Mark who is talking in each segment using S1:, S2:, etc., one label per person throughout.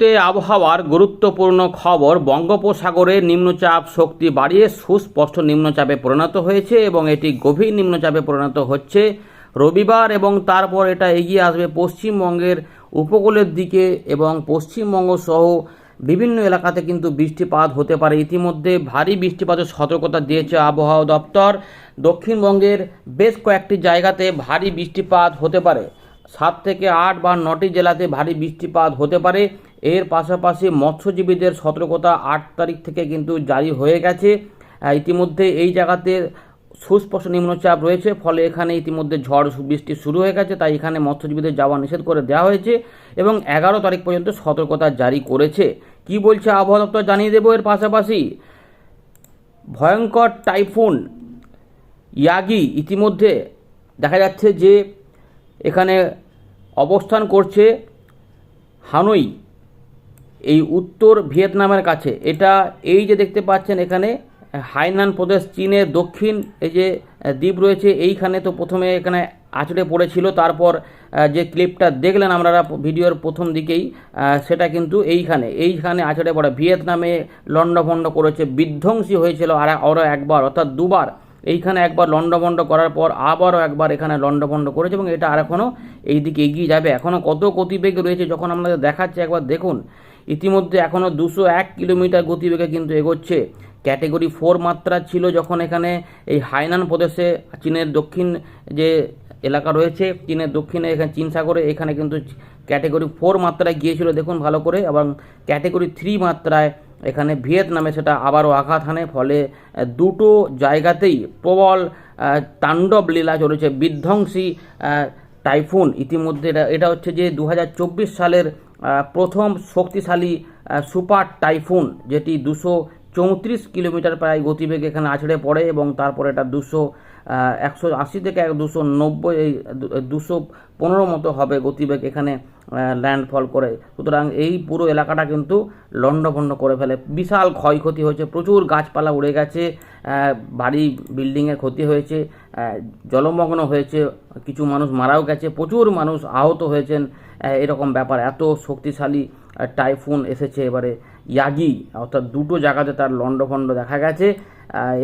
S1: মুহূর্তে আবহাওয়ার গুরুত্বপূর্ণ খবর, বঙ্গোপসাগরে নিম্নচাপ শক্তি বাড়িয়ে সুস্পষ্ট নিম্নচাপে পরিণত হয়েছে এবং এটি গভীর নিম্নচাপে পরিণত হচ্ছে। রবিবার এবং তারপর এটা এগিয়ে আসবে পশ্চিমবঙ্গের উপকূলের দিকে এবং পশ্চিমবঙ্গ সহ বিভিন্ন এলাকাতে কিন্তু বৃষ্টিপাত হতে পারে। ইতিমধ্যে ভারী বৃষ্টিপাতের সতর্কতা দিয়েছে আবহাওয়া দপ্তর। দক্ষিণবঙ্গের বেশ কয়েকটি জায়গাতে ভারী বৃষ্টিপাত হতে পারে। সাত থেকে আট বা নটি জেলাতে ভারী বৃষ্টিপাত হতে পারে। এর পাশাপাশি মৎস্যজীবীদের সতর্কতা আট তারিখ থেকে কিন্তু জারি হয়ে গেছে। ইতিমধ্যে এই জায়গাতে সুস্পষ্ট নিম্নচাপ রয়েছে, ফলে এখানে ইতিমধ্যে ঝড়, বৃষ্টি শুরু হয়ে গেছে, তাই এখানে মৎস্যজীবীদের যাওয়া নিষেধ করে দেওয়া হয়েছে এবং এগারো তারিখ পর্যন্ত সতর্কতা জারি করেছে। কি বলছে আবহাওয়া দপ্তর জানিয়ে দেবো এর পাশাপাশি। ভয়ঙ্কর টাইফুন, ইয়াগি ইতিমধ্যে দেখা যাচ্ছে যে এখানে অবস্থান করছে হানই। এই উত্তর ভিয়েতনামের কাছে। এটা এই যে দেখতে পাচ্ছেন এখানে, হাইনান প্রদেশ চীনের দক্ষিণ এই যে দ্বীপ রয়েছে, এইখানে তো প্রথমে এখানে আছড়ে পড়েছিল। তারপর যে ক্লিপটা দেখলেন আপনারা ভিডিওর প্রথম দিকেই সেটা কিন্তু এইখানে এইখানে আছড়ে পড়ে। ভিয়েতনামে লণ্ডভণ্ড করেছে, বিধ্বংসী হয়েছিল আর আরও একবার, অর্থাৎ দুবার। এইখানে একবার লণ্ডভণ্ড করার পর আবারও একবার এখানে লণ্ডভণ্ড করেছে এবং এটা আর এখনও এই দিকে এগিয়ে যাবে। এখনও কত গতিবেগ রয়েছে, যখন আমাদের দেখাচ্ছে, একবার দেখুন। ইতিমধ্যে এখনও দুশো এক কিলোমিটার গতিবেগে কিন্তু এগোচ্ছে। ক্যাটেগরি ফোর মাত্রা ছিল যখন এখানে এই হাইনান প্রদেশে, চীনের দক্ষিণ যে এলাকা রয়েছে, চীনের দক্ষিণে এখানে চীন সাগরে, এখানে কিন্তু ক্যাটেগরি ফোর মাত্রায় গিয়েছিল। দেখুন ভালো করে, এবং ক্যাটেগরি থ্রি মাত্রায় এখানে ভিয়েতনামে সেটা আবারও আঘাত হানে, ফলে দুটো জায়গাতেই প্রবল তাণ্ডব লীলা চলেছে। বিধ্বংসী টাইফুন। ইতিমধ্যে এটা এটা হচ্ছে যে দু হাজার চব্বিশ সালের প্রথম শক্তিশালী সুপার টাইফুন, যেটি দুশো চৌত্রিশ কিলোমিটার প্রায় গতিবেগ এখানে আছড়ে পড়ে এবং তারপরে এটা দুশো একশো আশি থেকে দুশো নব্বই দুশো পনেরো মতো হবে গতিবেগ এখানে ল্যান্ডফল করে। সুতরাং এই পুরো এলাকাটা কিন্তু লণ্ডভণ্ড করে ফেলে। বিশাল ক্ষয়ক্ষতি হয়েছে, প্রচুর গাছপালা উড়ে গেছে বাড়ি বিল্ডিংয়ের ক্ষতি হয়েছে জলমগ্ন হয়েছে, কিছু মানুষ মারাও গেছে, প্রচুর মানুষ আহত হয়েছেন এরকম ব্যাপার। এত শক্তিশালী টাইফুন এসেছে এবারে। ইয়াগি, অর্থাৎ দুটো জায়গাতে তার লণ্ডভণ্ড দেখা গেছে।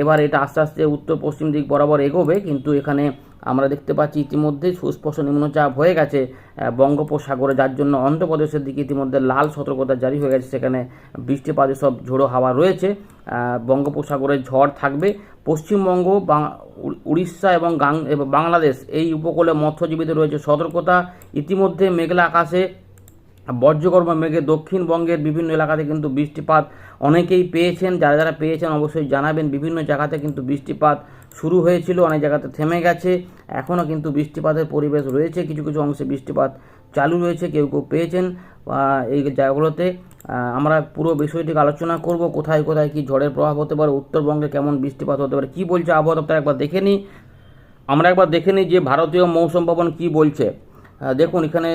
S1: এবার এটা আস্তে আস্তে উত্তর পশ্চিম দিক বরাবর এগোবে, কিন্তু এখানে আমরা দেখতে পাচ্ছি ইতিমধ্যে সুস্পষ্ট নিম্নচাপ হয়ে গেছে বঙ্গোপসাগরে, যার জন্য অন্ধ্রপ্রদেশের দিকে ইতিমধ্যে লাল সতর্কতা জারি হয়ে গেছে। সেখানে বৃষ্টিপাতের সব ঝোড়ো হাওয়া রয়েছে। বঙ্গোপসাগরে ঝড় থাকবে। পশ্চিমবঙ্গ উড়িষ্যা এবং বাংলাদেশ এই উপকূলে মৎস্যজীবীদের রয়েছে সতর্কতা। ইতিমধ্যে মেঘলা আকাশে বজ্রকর্ম মেঘে দক্ষিণবঙ্গের বিভিন্ন এলাকাতে কিন্তু বৃষ্টিপাত অনেকেই পেয়েছেন, যারা যারা পেয়েছেন অবশ্যই জানাবেন। বিভিন্ন জায়গাতে কিন্তু বৃষ্টিপাত শুরু হয়েছিল, অনেক জায়গাতে থেমে গেছে। এখনও কিন্তু বৃষ্টিপাতের পরিবেশ রয়েছে, কিছু কিছু অংশে বৃষ্টিপাত চালু রয়েছে, কেউ কেউ পেয়েছেন এই জায়গাগুলোতে। আমরা পুরো বিষয়টিকে আলোচনা করব, কোথায় কোথায় কি ঝড়ের প্রভাব হতে পারে, উত্তরবঙ্গে কেমন বৃষ্টিপাত হতে পারে, কি বলছে আবহাওয়া দপ্তর একবার দেখে নিই। আমরা একবার দেখে নিই যে ভারতীয় মৌসুম ভবন কী বলছে। দেখুন, এখানে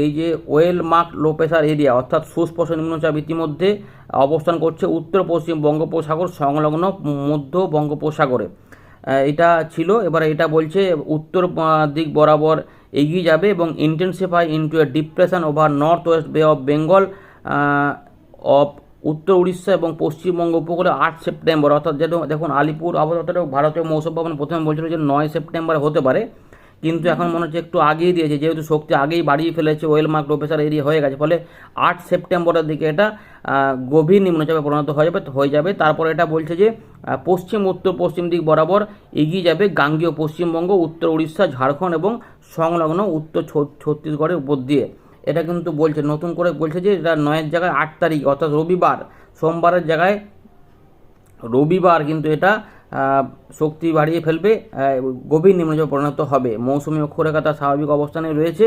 S1: এই যে well marked low pressure area, অর্থাৎ সুস্পষ্ট নিম্নচাপ ইতিমধ্যে অবস্থান করছে উত্তর, পশ্চিম বঙ্গোপসাগর সংলগ্ন মধ্য বঙ্গোপসাগরে। এটা ছিল, এবার এটা বলছে উত্তর দিক বরাবর এগিয়ে যাবে এবং intensify into a depression over north west Bay of Bengal off উত্তর উড়িষ্যা এবং পশ্চিমবঙ্গ উপকূলে আট সেপ্টেম্বর। অর্থাৎ যেটা দেখুন, আলিপুর আবহাওয়া ভারতীয় মৌসুম ভবন প্রথমে বলছিল যে নয় সেপ্টেম্বর হতে পারে। কিন্তু এখন মনে হচ্ছে একটু আগেই দিয়েছে, যেহেতু শক্তি আগেই বাড়িয়ে ফেলেছে ওয়েল মার্ক লো এরিয়া হয়ে গেছে। ফলে আট সেপ্টেম্বরের দিকে এটা গভীর নিম্নচাপে পরিণত হয়ে যাবে হয়ে যাবে। তারপর এটা বলছে যে পশ্চিম, উত্তর, পশ্চিম দিক বরাবর এগিয়ে যাবে গাঙ্গীয় পশ্চিমবঙ্গ, উত্তর উড়িষ্যা, ঝাড়খণ্ড এবং সংলগ্ন উত্তর ছত্তিশগড়ের উপর দিয়ে। এটা কিন্তু বলছে, নতুন করে বলছে যে, এটা নয়ের জায়গায় আট তারিখ, অর্থাৎ রবিবার। সোমবারের জায়গায় রবিবার কিন্তু এটা শক্তি বাড়িয়ে ফেলবে গভীর নিম্নচাপে পরিণত হবে। মৌসুমি অক্ষরেখা তার স্বাভাবিক অবস্থানে রয়েছে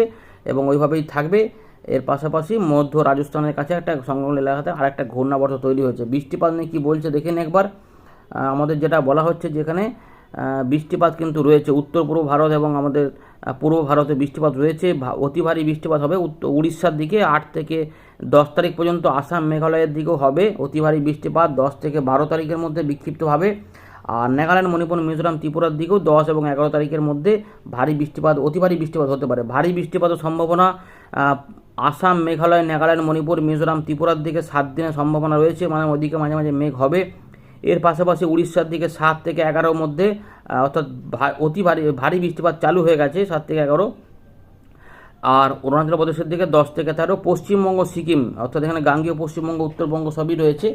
S1: এবং ওইভাবেই থাকবে। এর পাশাপাশি মধ্য রাজস্থানের কাছে একটা সংলগ্ন এলাকাতে আরেকটা ঘূর্ণাবর্ত তৈরি হয়েছে। বৃষ্টিপাত নিয়ে কী বলছে দেখে নিন একবার। আমাদের যেটা বলা হচ্ছে যেখানে বৃষ্টিপাত কিন্তু রয়েছে। উত্তর পূর্ব ভারত এবং আমাদের পূর্ব ভারতে বৃষ্টিপাত রয়েছে। অতি ভারী বৃষ্টিপাত হবে। উড়িষ্যার দিকে আট থেকে দশ তারিখ পর্যন্ত আসাম মেঘালয়ের দিকেও হবে। অতি ভারী বৃষ্টিপাত দশ থেকে বারো তারিখের মধ্যে বিক্ষিপ্তভাবে। আর নাগাল্যান্ড, মণিপুর, মিজোরাম, ত্রিপুরার দিকেও দশ এবং এগারো তারিখের মধ্যে ভারী বৃষ্টিপাত, অতি ভারী বৃষ্টিপাত হতে পারে। ভারী বৃষ্টিপাতের সম্ভাবনা আসাম, মেঘালয়, নাগাল্যান্ড, মণিপুর, মিজোরাম, ত্রিপুরার দিকে সাত দিনের সম্ভাবনা রয়েছে মানে ওদিকে মাঝে মাঝে মেঘ হবে। এর পাশাপাশি উড়িষ্যার দিকে সাত থেকে এগারোর মধ্যে অর্থাৎ অতি ভারী ভারী বৃষ্টিপাত চালু হয়ে গেছে, সাত থেকে এগারো। আর অরুণাচল প্রদেশের দিকে দশ থেকে তেরো, পশ্চিমবঙ্গ, সিকিম, অর্থাৎ এখানে গাঙ্গীয়, পশ্চিমবঙ্গ, উত্তরবঙ্গ সবই রয়েছে।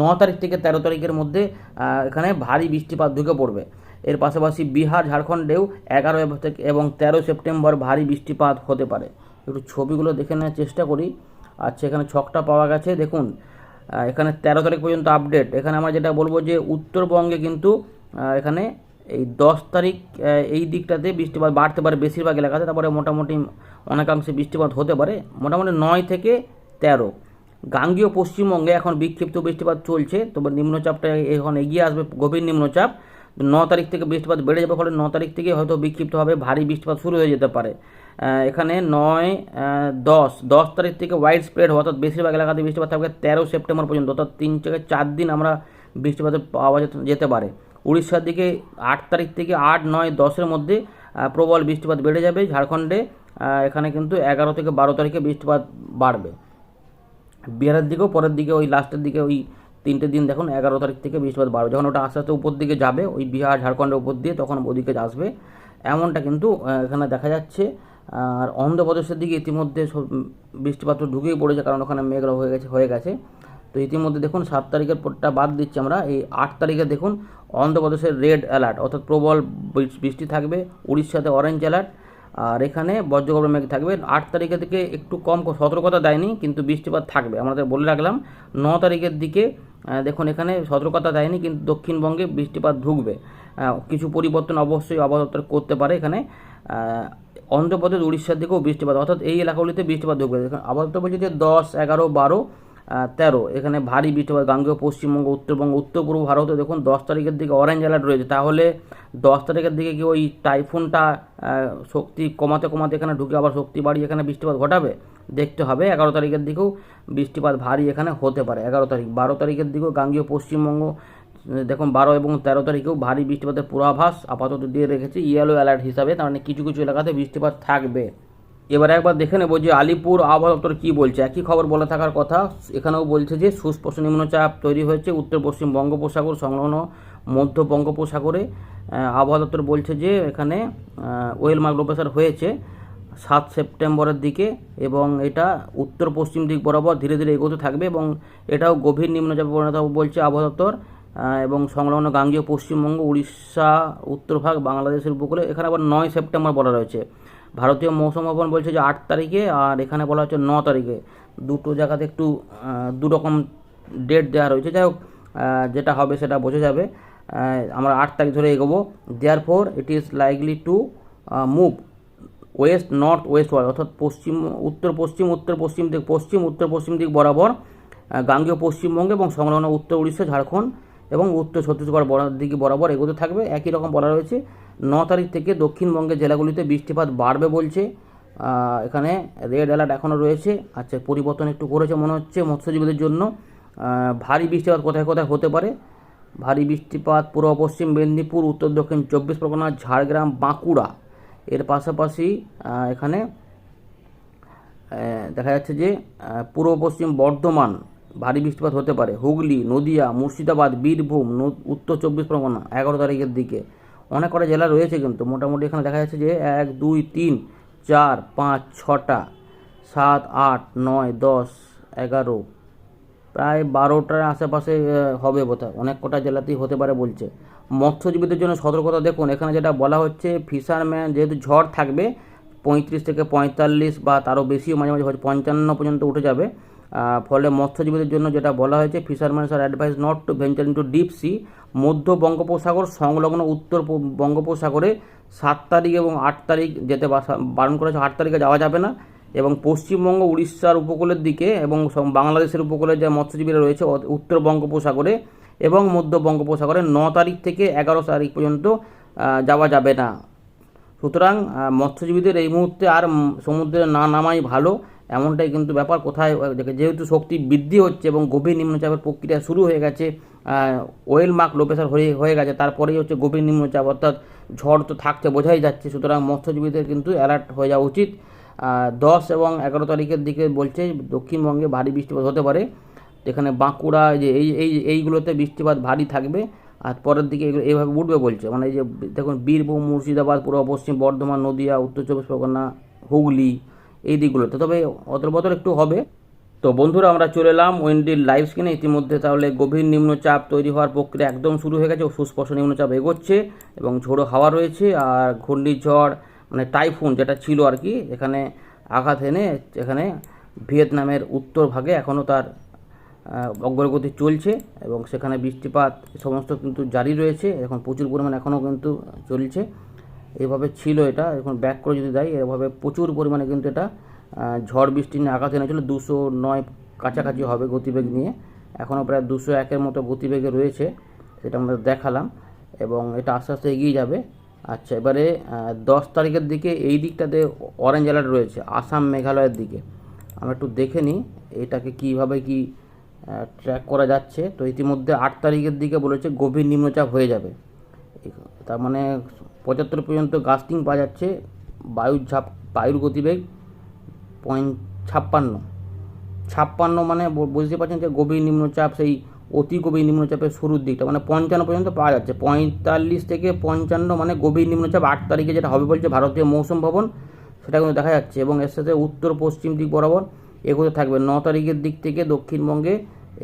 S1: ন তারিখ থেকে তেরো তারিখের মধ্যে এখানে ভারী বৃষ্টিপাত ঢুকে পড়বে। এর পাশাপাশি বিহার, ঝাড়খণ্ডেও এগারো থেকে এবং তেরো সেপ্টেম্বর ভারী বৃষ্টিপাত হতে পারে। একটু ছবিগুলো দেখে নেওয়ার চেষ্টা করি। আচ্ছা এখানে ছকটা পাওয়া গেছে, দেখুন। এখানে তেরো তারিখ পর্যন্ত আপডেট এখানে আমরা যেটা বলব যে, উত্তরবঙ্গে কিন্তু এখানে এই দশ তারিখ এই দিকটাতে বৃষ্টিপাত বাড়তে পারে বেশিরভাগ এলাকাতে, তারপরে মোটামুটি অনেকাংশে বৃষ্টিপাত হতে পারে। মোটামুটি নয় থেকে তেরো। গাঙ্গীয় পশ্চিমবঙ্গে এখন বিক্ষিপ্ত বৃষ্টিপাত চলছে, তবে নিম্নচাপটা এখন এগিয়ে আসবে, গভীর নিম্নচাপ। ন তারিখ থেকে বৃষ্টিপাত বেড়ে যাবে, ফলে ন তারিখ থেকে হয়তো বিক্ষিপ্তভাবে ভারী বৃষ্টিপাত শুরু হয়ে যেতে পারে। এখানে নয় দশ দশ তারিখ থেকে ওয়াইড স্প্রেড অর্থাৎ বেশিরভাগ এলাকাতে বৃষ্টিপাত থাকবে তেরো সেপ্টেম্বর পর্যন্ত, অর্থাৎ তিন থেকে চার দিন আমরা বৃষ্টিপাত পাওয়া যেতে- যেতে পারে। উড়িষ্যার দিকে আট তারিখ থেকে আট, নয়, দশের মধ্যে প্রবল বৃষ্টিপাত বেড়ে যাবে। ঝাড়খণ্ডে এখানে কিন্তু এগারো থেকে বারো তারিখে বৃষ্টিপাত বাড়বে। বিহারের দিকেও, পরের দিকে, ওই লাস্টের দিকে, ওই তিনটে দিন দেখুন, এগারো তারিখ থেকে বৃষ্টিপাত বাড়বে। যখন ওটা আস্তে আস্তে উপর দিকে যাবে, ওই বিহার, ঝাড়খণ্ডের উপর দিয়ে তখন ওদিকে আসবে। এমনটা কিন্তু এখানে দেখা যাচ্ছে। আর অন্ধ্রপ্রদেশের দিকে ইতিমধ্যে সব বৃষ্টিপাত তো ঢুকেই পড়েছে, কারণ ওখানে মেঘলা হয়ে গেছে হয়ে গেছে। তো ইতিমধ্যে দেখুন, সাত তারিখের পরটা বাদ দিচ্ছি আমরা। এই আট তারিখে দেখুন অন্ধ্রপ্রদেশের রেড অ্যালার্ট, অর্থাৎ প্রবল বৃষ্টি থাকবে, উড়িষ্যাতে অরেঞ্জ অ্যালার্ট আর এখানে বজ্রগর্ভ মেঘ থাকবে। আট তারিখের দিকে একটু কম সতর্কতা দেয়নি, কিন্তু বৃষ্টিপাত থাকবে। আমাদের বলে রাখলাম, ন তারিখের দিকে দেখুন এখানে সতর্কতা দেয়নি, কিন্তু দক্ষিণবঙ্গে বৃষ্টিপাত ঢুকবে। কিছু পরিবর্তন অবশ্যই আবহাওয়া করতে পারে এখানে। অন্ধ্রপ্রদেশ, উড়িষ্যার দিকেও বৃষ্টিপাত, অর্থাৎ এই এলাকাগুলিতে বৃষ্টিপাত ঢুকবে। দপ্তর বলছে যে দশ, এগারো, বারো তেরো, এখানে ভারী বৃষ্টিপাত গাঙ্গেয় পশ্চিমবঙ্গ, উত্তরবঙ্গ, উত্তর পূর্ব ভারতে দেখুন দশ তারিখের দিকে অরেঞ্জ অ্যালার্ট রয়েছে। তাহলে দশ তারিখের দিকে কি ওই টাইফুনটা শক্তি কমাতে কমাতে এখানে ঢুকে আবার শক্তি বাড়িয়ে এখানে বৃষ্টিপাত ঘটাবে? দেখতে হবে, এগারো তারিখের দিকেও বৃষ্টিপাত ভারী এখানে হতে পারে। এগারো তারিখ, বারো তারিখের দিকেও গাঙ্গীয় পশ্চিমবঙ্গ, দেখুন বারো এবং তেরো তারিখেও ভারী বৃষ্টিপাতের পূর্বাভাস আপাতত দিয়ে রেখেছে। ইয়েলো অ্যালার্ট হিসাবে, তার মানে কিছু কিছু এলাকাতে বৃষ্টিপাত থাকবে। এবার একবার দেখে নেব যে আলিপুর আবহাওয়া দপ্তর কী বলছে। একই খবর বলে থাকার কথা, এখানেও বলছে যে সুস্পষ্ট নিম্নচাপ তৈরি হয়েছে। উত্তর, পশ্চিম বঙ্গোপসাগর সংলগ্ন মধ্য বঙ্গোপসাগরে আবহাওয়া দপ্তর বলছে যে এখানে ওয়েল মার্ক প্রেসার হয়েছে সাত সেপ্টেম্বরের দিকে এবং এটা উত্তর, পশ্চিম দিক বরাবর ধীরে ধীরে এগোতে থাকবে এবং এটাও গভীর নিম্নচাপে পরিণত বলছে আবহাওয়া দপ্তর এবং সংলগ্ন গাঙ্গীয় পশ্চিমবঙ্গ, উড়িষ্যা উত্তরভাগ বাংলাদেশের উপকূলে, এখানে আবার নয় সেপ্টেম্বর বলা রয়েছে। ভারতীয় মৌসুম ভবন বলছে যে আট তারিখে আর এখানে বলা হচ্ছে ন তারিখে। দুটো জায়গাতে একটু আহ, দু রকম ডেট দেওয়া রয়েছে। যাই হোক যেটা হবে সেটা বোঝা যাবে। আমরা আট তারিখ ধরে এগোবো। Therefore it is likely to move west north westward অর্থাৎ পশ্চিম উত্তর পশ্চিম উত্তর পশ্চিম দিক পশ্চিম উত্তর পশ্চিম দিক বরাবর গাঙ্গেয় পশ্চিমবঙ্গ এবং সংলগ্ন উত্তর উড়িষ্যা ঝাড়খণ্ড এবং উত্তর ছত্তিশগড় দিকে বরাবর এগোতে থাকবে। একই রকম বলা রয়েছে। ন তারিখ থেকে দক্ষিণবঙ্গের জেলাগুলিতে বৃষ্টিপাত বাড়বে বলছে। এখানে রেড অ্যালার্ট এখনও রয়েছে। আচ্ছা পরিবর্তন একটু করেছে মনে হচ্ছে মৎস্যজীবীদের জন্য। ভারী বৃষ্টিপাত কোথায় কোথায় হতে পারে? ভারী বৃষ্টিপাত পূর্ব পশ্চিম মেদিনীপুর, উত্তর দক্ষিণ চব্বিশ পরগনা, ঝাড়গ্রাম, বাঁকুড়া। এর পাশাপাশি এখানে দেখা যাচ্ছে যে পূর্ব পশ্চিম বর্ধমান ভারী বৃষ্টিপাত হতে পারে। হুগলি, নদিয়া, মুর্শিদাবাদ, বীরভূম উত্তর চব্বিশ পরগনা এগারো তারিখের দিকে। অনেক কটা জেলা রয়েছে কিন্তু মোটামুটি এখানে দেখা যাচ্ছে যে এক, দুই, তিন, চার, পাঁচ, ছটা, সাত, আট, নয়, দশ, এগারো, প্রায় বারোটার আশেপাশে হবে বোধহয়। অনেক কটা জেলাতেই হতে পারে বলছে। মৎস্যজীবীদের জন্য সতর্কতা দেখুন, এখানে যেটা বলা হচ্ছে ফিশারম্যান যেহেতু ঝড় থাকবে, পঁয়ত্রিশ থেকে পঁয়তাল্লিশ বা তারও বেশিও মাঝে মাঝে পঞ্চান্ন পর্যন্ত উঠে যাবে। ফলে মৎস্যজীবীদের জন্য যেটা বলা হয়েছে fishermen are advise not to venture into deep sea মধ্য বঙ্গোপসাগর সংলগ্ন উত্তর বঙ্গোপসাগরে সাত তারিখ এবং আট তারিখ যেতে বারণ করেছে, আট তারিখে যাওয়া যাবে না। এবং পশ্চিমবঙ্গ, উড়িষ্যার উপকূলের দিকে এবং বাংলাদেশের উপকূলে যে মৎস্যজীবীরা রয়েছে উত্তর বঙ্গোপসাগরে এবং মধ্য বঙ্গোপসাগরে ন তারিখ থেকে এগারো তারিখ পর্যন্ত যাওয়া যাবে না। সুতরাং মৎস্যজীবীদের এই মুহূর্তে আর সমুদ্রে না নামাই ভালো। এমনটাই কিন্তু ব্যাপার। কোথায় যেহেতু শক্তি বৃদ্ধি হচ্ছে এবং গভীর নিম্নচাপের প্রক্রিয়া শুরু হয়ে গেছে ওয়েল মার্ক লো প্রেশার হয়ে হয়ে গেছে, তারপরেই হচ্ছে গভীর নিম্নচাপ অর্থাৎ ঝড় তো থাকছে, বোঝাই যাচ্ছে। সুতরাং মৎস্যজীবীদের কিন্তু অ্যালার্ট হয়ে যাওয়া উচিত। দশ এবং এগারো তারিখের দিকে বলছে, দক্ষিণবঙ্গে ভারী বৃষ্টিপাত হতে পারে। এখানে বাঁকুড়া যে, এই এই, এইগুলোতে বৃষ্টিপাত ভারী থাকবে। আর পরের দিকে এগুলো এইভাবে উঠবে বলছে। মানে এই যে, দেখুন, বীরভূম, মুর্শিদাবাদ, পূর্ব পশ্চিম, বর্ধমান, নদিয়া, উত্তর চব্বিশ পরগনা, হুগলি এই দিকগুলোতে। তবে অদল বদল একটু হবে। তো বন্ধুরা, আমরা চলে এলাম ওয়েন্ডির লাইভ স্ক্রিনে ইতিমধ্যে তাহলে গভীর নিম্নচাপ তৈরি হওয়ার প্রক্রিয়া একদম শুরু হয়ে গেছে সুস্পষ্ট নিম্নচাপ এগোচ্ছে এবং ঝোড়ো হাওয়া রয়েছে আর ঘূর্ণিঝড় মানে টাইফুন যেটা ছিল আর কি, এখানে আঘাত এনে এখানে ভিয়েতনামের উত্তর ভাগে এখনও তার অগ্রগতি চলছে এবং সেখানে বৃষ্টিপাত সমস্ত কিন্তু জারি রয়েছে। এখন প্রচুর পরিমাণ এখনও কিন্তু চলছে। এইভাবে ছিল এটা, এখন ব্যাক করে যদি দেয়, এভাবে প্রচুর পরিমাণে কিন্তু এটা ঝড় বৃষ্টি নিয়ে আঘাত এনেছিল, দুশো নয় কাছাকাছি হবে গতিবেগ নিয়ে। এখনও প্রায় দুশো একের মতো গতিবেগে রয়েছে, সেটা আমরা দেখালাম, এবং এটা আস্তে আস্তে এগিয়ে যাবে। আচ্ছা এবারে দশ তারিখের দিকে এই দিকটাতে অরেঞ্জ অ্যালার্ট রয়েছে, আসাম মেঘালয়ের দিকে। আমরা একটু দেখে নিই, এটাকে কীভাবে কি ট্র্যাক করা যাচ্ছে। তো ইতিমধ্যে আট তারিখের দিকে বলেছে গভীর নিম্নচাপ হয়ে যাবে। তার মানে পঁচাত্তর পর্যন্ত গাস্টিং পাওয়া যাচ্ছে। বায়ুর ঝাপ, বায়ুর গতিবেগ পয়েন্ট ছাপ্পান্ন। ছাপ্পান্ন মানে বুঝতে পারছেন যে গভীর নিম্নচাপ, সেই অতি গভীর নিম্নচাপের শুরুর দিকটা মানে পঞ্চান্ন পর্যন্ত পাওয়া যাচ্ছে। পঁয়তাল্লিশ থেকে পঞ্চান্ন মানে গভীর নিম্নচাপ আট তারিখে যেটা হবে বলছে ভারতীয় মৌসুম ভবন, সেটা কিন্তু দেখা যাচ্ছে। এবং এর সাথে উত্তর পশ্চিম দিক বরাবর এগোতে থাকবে। ন তারিখের দিক থেকে দক্ষিণবঙ্গে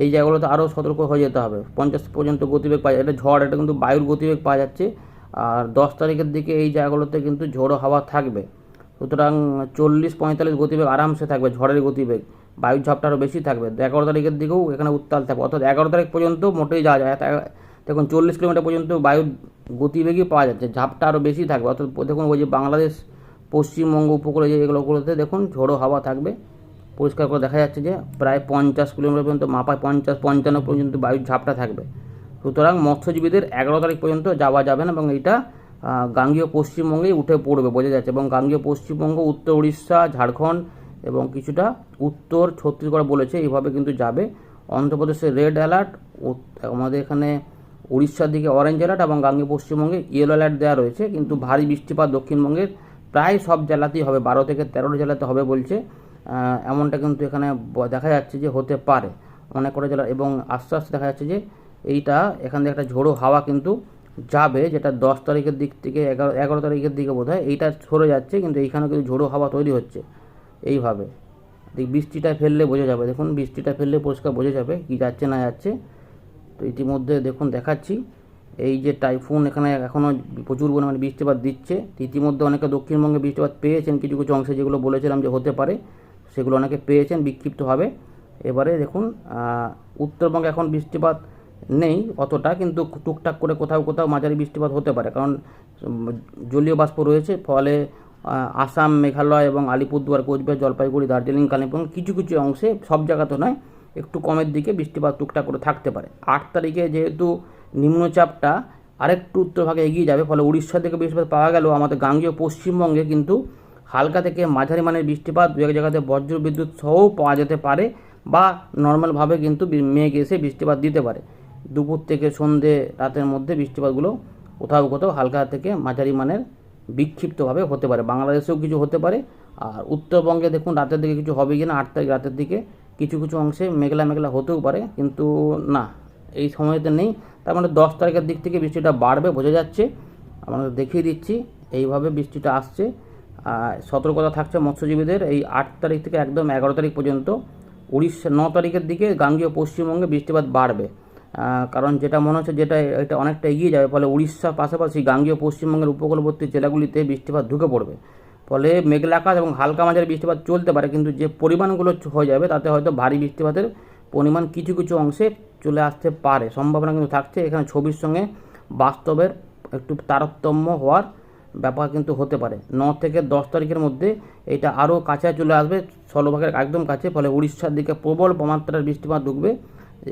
S1: এই জায়গাগুলোতে আরও সতর্ক হয়ে যেতে হবে। পঞ্চাশ পর্যন্ত গতিবেগ পাওয়া যায় এটা ঝড়, এটা কিন্তু বায়ুর গতিবেগ পাওয়া যাচ্ছে। আর দশ তারিখের দিকে এই জায়গাগুলোতে কিন্তু ঝোড়ো হাওয়া থাকবে। সুতরাং চল্লিশ পঁয়তাল্লিশ গতিবেগ আরামসে থাকবে, ঝড়ের গতিবেগ। বায়ুর ঝাপটা আরও বেশি থাকবে। এগারো তারিখের দিকেও এখানে উত্তাল থাকবে। অর্থাৎ এগারো তারিখ পর্যন্ত মোটেই যাওয়া যায় দেখুন, চল্লিশ কিলোমিটার পর্যন্ত বায়ুর গতিবেগই পাওয়া যাচ্ছে, ঝাপটা আরও বেশি থাকবে। অর্থাৎ দেখুন, ওই যে বাংলাদেশ, পশ্চিমবঙ্গ উপকূলে যে এগুলোগুলোতে দেখুন ঝোড়ো হাওয়া থাকবে। পরিষ্কার করে দেখা যাচ্ছে যে প্রায় পঞ্চাশ কিলোমিটার পর্যন্ত, মাপায় পঞ্চাশ, পঞ্চান্ন পর্যন্ত বায়ুর ঝাপটা থাকবে। সুতরাং মৎস্যজীবীদের এগারো তারিখ পর্যন্ত যাওয়া যাবে না এবং এটা গাঙ্গীয় পশ্চিমবঙ্গেই উঠে পড়বে, বোঝা যাচ্ছে। এবং গাঙ্গীয় পশ্চিমবঙ্গ, উত্তর উড়িষ্যা, ঝাড়খণ্ড এবং কিছুটা উত্তর ছত্তিশগড় বলেছে, এইভাবে কিন্তু যাবে। অন্ধ্রপ্রদেশে রেড অ্যালার্ট আমাদের এখানে উড়িষ্যার দিকে অরেঞ্জ অ্যালার্ট এবং গাঙ্গীয় পশ্চিমবঙ্গে ইয়েলো অ্যালার্ট দেওয়া রয়েছে, কিন্তু ভারী বৃষ্টিপাত দক্ষিণবঙ্গের প্রায় সব জেলাতেই হবে, বারো থেকে তেরোটা জেলাতে হবে বলছে। এমনটা কিন্তু এখানে দেখা যাচ্ছে যে হতে পারে। অনেক কটা জেলা এবং আস্তে আস্তে দেখা যাচ্ছে যে এইটা, এখান থেকে একটা ঝোড়ো হাওয়া কিন্তু যাবে, যেটা দশ তারিখের দিক থেকে এগারো এগারো তারিখের দিকে বোধ হয় এইটা সরে যাচ্ছে, কিন্তু এইখানে কিন্তু ঝোড়ো হাওয়া তৈরি হচ্ছে, এইভাবে। বৃষ্টিটা ফেললে বোঝা যাবে, দেখুন বৃষ্টিটা ফেললে পরিষ্কার বোঝা যাবে কি যাচ্ছে না যাচ্ছে। তো ইতিমধ্যে দেখুন, দেখাচ্ছি, এই যে টাইফুন এখানে এখনও প্রচুর পরিমাণে বৃষ্টিপাত দিচ্ছে ইতিমধ্যে অনেকে দক্ষিণবঙ্গে বৃষ্টিপাত পেয়েছেন, কিছু কিছু অংশে যেগুলো বলেছিলাম যে হতে পারে, সেগুলো অনেকে পেয়েছেন বিক্ষিপ্তভাবে। এবারে দেখুন উত্তরবঙ্গে এখন বৃষ্টিপাত নেই অতটা, কিন্তু টুকটাক করে কোথাও কোথাও মাঝারি বৃষ্টিপাত হতে পারে। কারণ, জলীয় বাষ্প রয়েছে, ফলে আসাম, মেঘালয় এবং আলিপুরদুয়ার, কোচবিহার, জলপাইগুড়ি, দার্জিলিং, কালিম্পং কিছু কিছু অংশে সব জায়গাতে নয়, একটু কমের দিকে বৃষ্টিপাত টুকটাক করে থাকতে পারে। আট তারিখে যেহেতু নিম্নচাপটা আরেকটু উত্তরভাগে এগিয়ে যাবে, ফলে উড়িষ্যা থেকে বৃষ্টিপাত পাওয়া গেলেও আমাদের গাঙ্গীয় পশ্চিমবঙ্গে কিন্তু হালকা থেকে মাঝারি মানের বৃষ্টিপাত দু এক জায়গাতে বজ্র বিদ্যুৎ সহও পাওয়া যেতে পারে বা নর্মালভাবে কিন্তু মেঘ এসে বৃষ্টিপাত দিতে পারে। দুপুর থেকে সন্ধে রাতের মধ্যে বৃষ্টিপাতগুলো কোথাও কোথাও হালকা থেকে মাঝারি মানের বিক্ষিপ্তভাবে হতে পারে। বাংলাদেশেও কিছু হতে পারে। আর উত্তরবঙ্গে দেখুন রাতের দিকে কিছু হবে কিনা, আট তারিখ রাতের দিকে কিছু কিছু অংশে মেঘলা মেঘলা হতেও পারে। কিন্তু না, এই সময়তে নেই। তার মানে দশ তারিখের দিক থেকে বৃষ্টিটা বাড়বে বোঝা যাচ্ছে। আমরা দেখিয়ে দিচ্ছি, এইভাবে বৃষ্টিটা আসছে। সতর্কতা থাকছে মৎস্যজীবীদের। এই আট তারিখ থেকে একদম এগারো তারিখ পর্যন্ত, উড়িষ্যা, ন তারিখের দিকে গাঙ্গীয় পশ্চিমবঙ্গে বৃষ্টিপাত বাড়বে। কারণ যেটা মনে হচ্ছে যেটা এটা অনেকটা এগিয়ে যাবে, ফলে উড়িষ্যার পাশাপাশি গাঙ্গীয় পশ্চিমবঙ্গের উপকূলবর্তী জেলাগুলিতে বৃষ্টিপাত ঢুকে পড়বে। ফলে মেঘলা আকাশ এবং হালকা মাঝারি বৃষ্টিপাত চলতে পারে, কিন্তু যে পরিমাণগুলো হয়ে যাবে তাতে হয়তো ভারী বৃষ্টিপাতের পরিমাণ কিছু কিছু অংশে চলে আসতে পারে। সম্ভাবনা কিন্তু থাকছে, এখানে ছবির সঙ্গে বাস্তবের একটু তারতম্য হওয়ার ব্যাপার কিন্তু হতে পারে। ন থেকে দশ তারিখের মধ্যে এটা আরও কাছে চলে আসবে স্থলভাগের একদম কাছে, ফলে উড়িষ্যার দিকে প্রবল মাত্রার বৃষ্টিপাত ঢুকবে।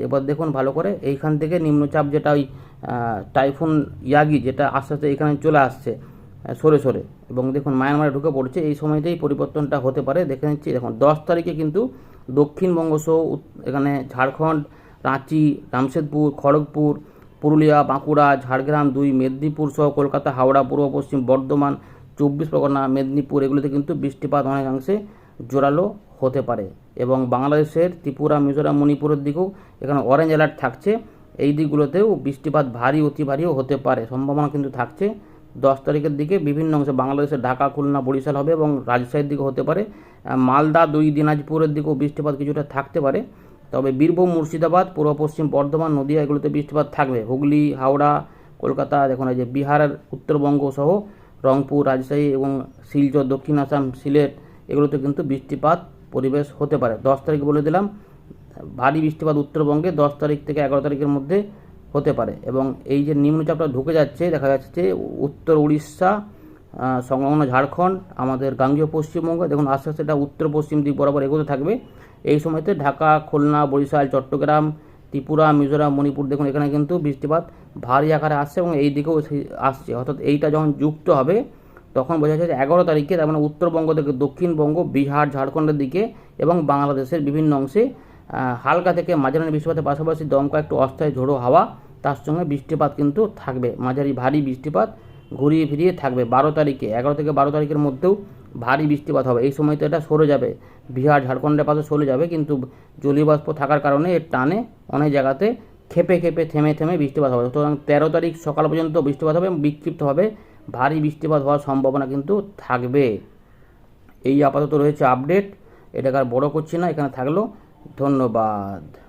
S1: এবার দেখুন ভালো করে, এইখান থেকে নিম্নচাপ যেটা ওই টাইফুন ইয়াগি যেটা আস্তে আস্তে এখানে চলে আসছে সরে সরে। এবং দেখুন মায়ানমারে ঢুকে পড়ছে, এই সময়তেই পরিবর্তনটা হতে পারে, দেখে নিচ্ছি। দেখুন, দশ তারিখে কিন্তু দক্ষিণবঙ্গ সহ এখানে ঝাড়খণ্ড, রাঁচি জামশেদপুর খড়গপুর, পুরুলিয়া, বাঁকুড়া, ঝাড়গ্রাম দুই, মেদিনীপুর সহ কলকাতা, হাওড়া, পূর্ব পশ্চিম, বর্ধমান, চব্বিশ পরগনা, মেদিনীপুর, এগুলোতে কিন্তু বৃষ্টিপাত অনেকাংশে জোরালো। হতে পারে। এবং বাংলাদেশের ত্রিপুরা, মিজোরাম, মণিপুরের দিকেও এখানে অরেঞ্জ অ্যালার্ট থাকছে। এই দিকগুলোতেও বৃষ্টিপাত ভারী, অতি ভারীও হতে পারে। সম্ভাবনা কিন্তু থাকছে। দশ তারিখের দিকে বিভিন্ন অংশে বাংলাদেশের ঢাকা, খুলনা, বরিশাল হবে এবং রাজশাহীর দিকে হতে পারে। মালদা, দুই দিনাজপুরের দিকেও বৃষ্টিপাত কিছুটা থাকতে পারে। তবে বীরভূম, মুর্শিদাবাদ, পূর্ব, পশ্চিম, বর্ধমান, নদীয়া এগুলোতে বৃষ্টিপাত থাকবে। হুগলি, হাওড়া, কলকাতা, দেখুন এই যে বিহারের উত্তরবঙ্গ সহ রংপুর, রাজশাহী এবং শিলচর, দক্ষিণ আসাম, সিলেট এগুলোতে কিন্তু বৃষ্টিপাত পরিবেশ হতে পারে। দশ তারিখ বলে দিলাম, ভারী বৃষ্টিপাত উত্তরবঙ্গে দশ তারিখ থেকে এগারো তারিখের মধ্যে হতে পারে এবং এই যে নিম্নচাপটা ঢুকে যাচ্ছে, দেখা যাচ্ছে উত্তর উড়িষ্যা সংলগ্ন ঝাড়খণ্ড, আমাদের গাঙ্গীয় পশ্চিমবঙ্গ, দেখুন আস্তে আস্তে এটা উত্তর পশ্চিম দিক বরাবর এগোতে থাকবে। এই সময়তে ঢাকা, খুলনা, বরিশাল, চট্টগ্রাম, ত্রিপুরা, মিজোরাম, মণিপুর, দেখুন এখানে কিন্তু বৃষ্টিপাত ভারী আকারে আসছে এবং এই দিকেও আসছে। অর্থাৎ এইটা যখন যুক্ত হবে তখন বোঝা যাচ্ছে এগারো তারিখে তার মানে উত্তরবঙ্গ থেকে দক্ষিণবঙ্গ, বিহার, ঝাড়খণ্ডের দিকে এবং বাংলাদেশের বিভিন্ন অংশে হালকা থেকে মাঝারি বৃষ্টিপাতের পাশাপাশি দমকা একটু অস্থায়ী ঝোড়ো হাওয়া, তার সঙ্গে বৃষ্টিপাত কিন্তু থাকবে। মাঝারি ভারী বৃষ্টিপাত ঘুরিয়ে ফিরিয়ে থাকবে বারো তারিখে। এগারো থেকে বারো তারিখের মধ্যেও ভারী বৃষ্টিপাত হবে। এই সময় তো এটা সরে যাবে। বিহার, ঝাড়খণ্ডের পাশে সরে যাবে, কিন্তু জলীয় বাষ্প থাকার কারণে এর টানে অনেক জায়গাতে খেপে খেপে থেমে থেমে বৃষ্টিপাত হবে। সুতরাং তেরো তারিখ সকাল পর্যন্ত বৃষ্টিপাত হবে এবং বিক্ষিপ্তভাবে ভারী বৃষ্টিপাত হওয়ার সম্ভাবনা কিন্তু থাকবে। এই আপাতত রয়েছে আপডেট এটাকে আর বড়ো করছি না, এখানে থাকল। ধন্যবাদ।